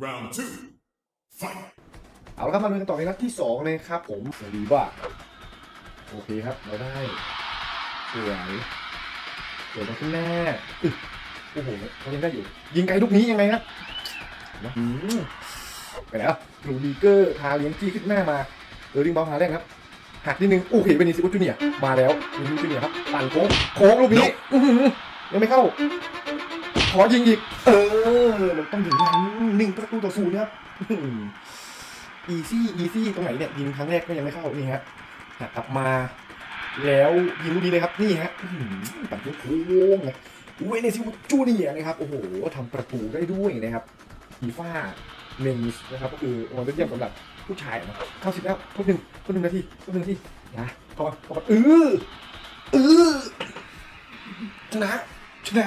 Round two. Fight. เอาละครับมาดูกันต่อในนัดที่สองเลยครับผมดีว่าโอเคครับเราได้สวยสวยมาขึ้นแน่อึ๊ะโอ้โหเขายังได้อยู่ ยิงไกลลูกนี้ยังไงครับไปแล้วลูดีเกอร์ทาเลี้ยงจี้ขึ้นหน้ามาเออริงบอลหาแรกครับหักนิดนึงโอเคเป็นนิซิโกจูเนียมาแล้วนิซิโกจูเนียครับปั่นโค้งโค้งลูกนี้ยังไม่เข้า ขอยิงอีก เออมันต้องถึง หนึ่งประตูต่อศูนย์ครับอีซี่อีซี่ตรงไหนเนี่ยยิงครั้งแรกก็ยังไม่เข้านี่ฮะหักกลับมา แล้วยิงลูกนี้เลยครับนี่ฮะอื้อหือตัดลูกโค้งนะเวเนซิโอจูเนียนะครับโอ้โหทำประตูได้ด้วยนะครับฟีฟ่าเมนส์นะครับก็คือรางวัลยอดเยี่ยมสำหรับผู้ชายนะเข้าสิบแล้วครบหนึ่งครบหนึ่งนาทีครบหนึ่งนาทีนะเข้ามาเข้ามาเออเออชนะชนะ